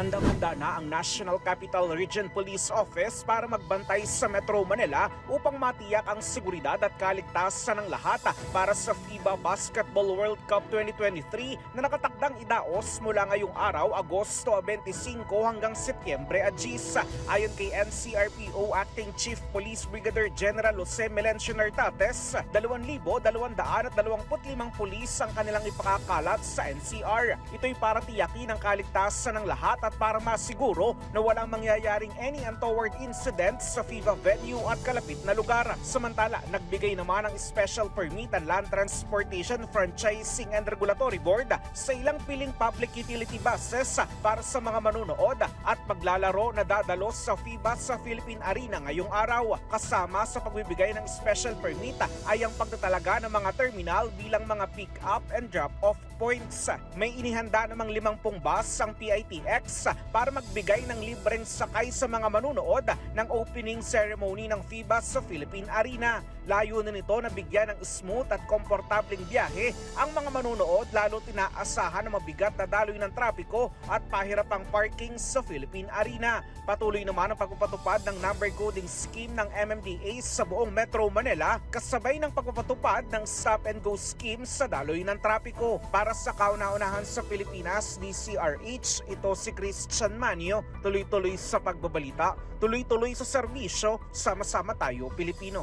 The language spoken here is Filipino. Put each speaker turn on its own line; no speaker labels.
Handang-handa na ang National Capital Region Police Office para magbantay sa Metro Manila upang matiyak ang seguridad at kaligtasan ng lahat para sa FIBA Basketball World Cup 2023 na nakatakdang idaos mula ngayong araw, Agosto 25 hanggang Setyembre 10. Ayon kay NCRPO Acting Chief Police Brigadier General Jose Melencio Nartates, 2,225 pulis ang kanilang ipakakalat sa NCR. Ito'y para tiyakin ang kaligtasan ng lahat at para masiguro na walang mangyayaring any untoward incident sa FIBA venue at kalapit na lugar. Samantala, nagbigay naman ng special permit ang Land Transportation Franchising and Regulatory Board sa ilang piling public utility buses para sa mga manunood at maglalaro na dadalo sa FIBA sa Philippine Arena ngayong araw. Kasama sa pagbibigay ng special permit ay ang pagtatalaga ng mga terminal bilang mga pick-up and drop-off points. May inihanda namang 50 bus ang PITX para magbigay ng libreng sakay sa mga manunood ng opening ceremony ng FIBA sa Philippine Arena. Layunin nito na bigyan ng smooth at komportableng biyahe ang mga manunood lalo tinaasahan na mabigat na daloy ng trapiko at pahirapang parking sa Philippine Arena. Patuloy naman ang pagpapatupad ng number coding scheme ng MMDA sa buong Metro Manila kasabay ng pagpapatupad ng stop and go scheme sa daloy ng trapiko. Para sa kauna-unahan sa Pilipinas, DCRH, ito si Christian Manio, tuloy-tuloy sa pagbabalita, tuloy-tuloy sa serbisyo, sama-sama tayo Pilipino.